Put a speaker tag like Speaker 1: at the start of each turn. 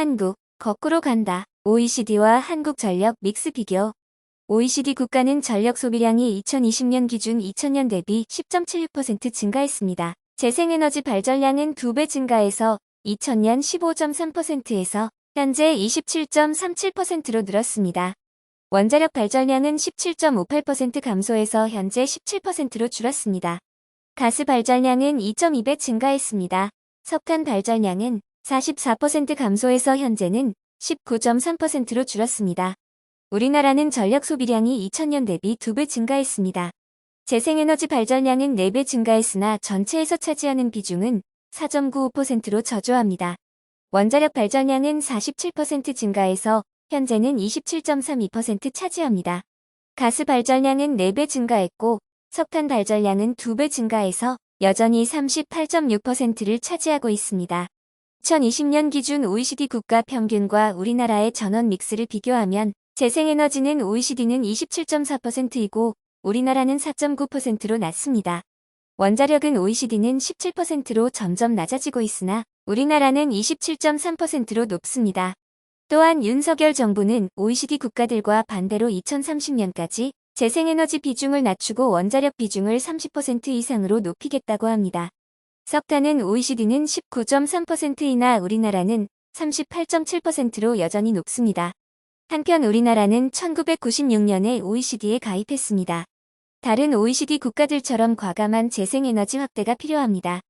Speaker 1: 한국, 거꾸로 간다. OECD와 한국 전력 믹스 비교. OECD 국가는 전력 소비량이 2020년 기준 2000년 대비 10.76% 증가했습니다. 재생에너지 발전량은 2배 증가해서 2000년 15.3%에서 현재 27.37%로 늘었습니다. 원자력 발전량은 17.58% 감소해서 현재 17%로 줄었습니다. 가스 발전량은 2.2배 증가했습니다. 석탄 발전량은 44% 감소해서 현재는 19.3%로 줄었습니다. 우리나라는 전력 소비량이 2000년 대비 2배 증가했습니다. 재생에너지 발전량은 4배 증가했으나 전체에서 차지하는 비중은 4.95%로 저조합니다. 원자력 발전량은 47% 증가해서 현재는 27.32% 차지합니다. 가스 발전량은 4배 증가했고 석탄 발전량은 2배 증가해서 여전히 38.6%를 차지하고 있습니다. 2020년 기준 OECD 국가 평균과 우리나라의 전원 믹스를 비교하면 재생에너지는 OECD는 27.4%이고 우리나라는 4.9%로 낮습니다. 원자력은 OECD는 17%로 점점 낮아지고 있으나 우리나라는 27.3%로 높습니다. 또한 윤석열 정부는 OECD 국가들과 반대로 2030년까지 재생에너지 비중을 낮추고 원자력 비중을 30% 이상으로 높이겠다고 합니다. 석탄은 OECD는 19.3%이나 우리나라는 38.7%로 여전히 높습니다. 한편 우리나라는 1996년에 OECD에 가입했습니다. 다른 OECD 국가들처럼 과감한 재생에너지 확대가 필요합니다.